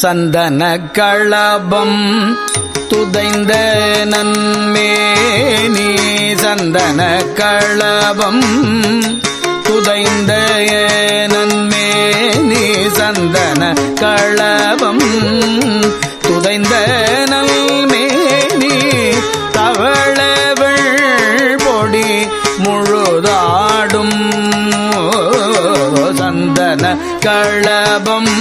சந்தன களபம் துதைந்த நன்மேனி சந்தன களபம் துதைந்த நன்மேனி சந்தன களபம் துதைந்த நல்மேனி தவளவள் பொடி முழுதாடும் சந்தன களபம்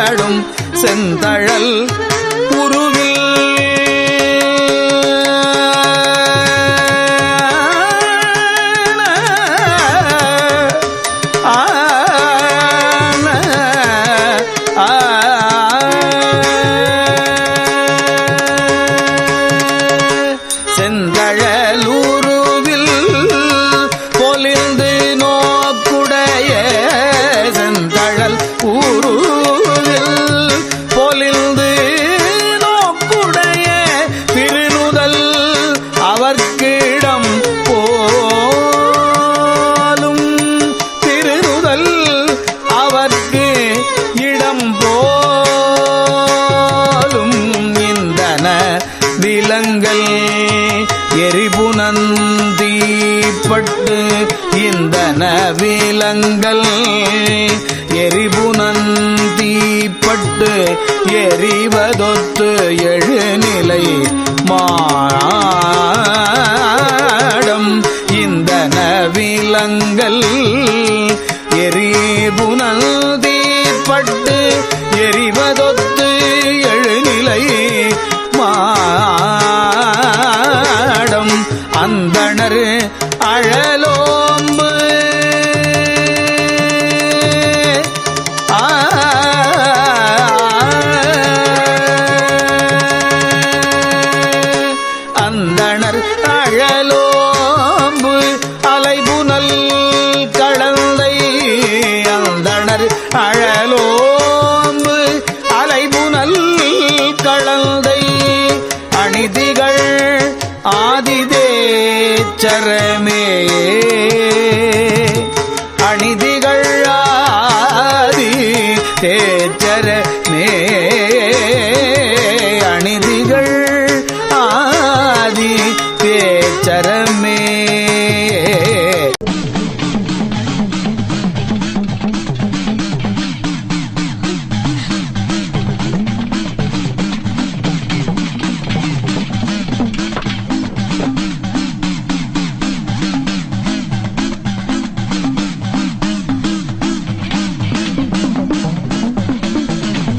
ஆடும் செந்தழல் செந்தழலூருவில் நந்திப்பட்டு இந்த நவிலங்கள் விலங்கல் எரிபுனந்தீப்பட்டு எரிவதொத்து எழுநிலை மாடம் இந்த நவிலங்கள் விலங்கல் எரிபுனந்தீப்பட்டு எரிவதொத்து அழலோம்பு அந்தனர் அழலோம்பு அலைபுனல் கழந்தை அந்தனர் அழலோம்பு அலைபுனல் களந்தை அணிதிகள் அணிச்சரமே அணிதிகளாதி தேச்சரமே. அணிதிகள் ஆதி தேச்சரமே.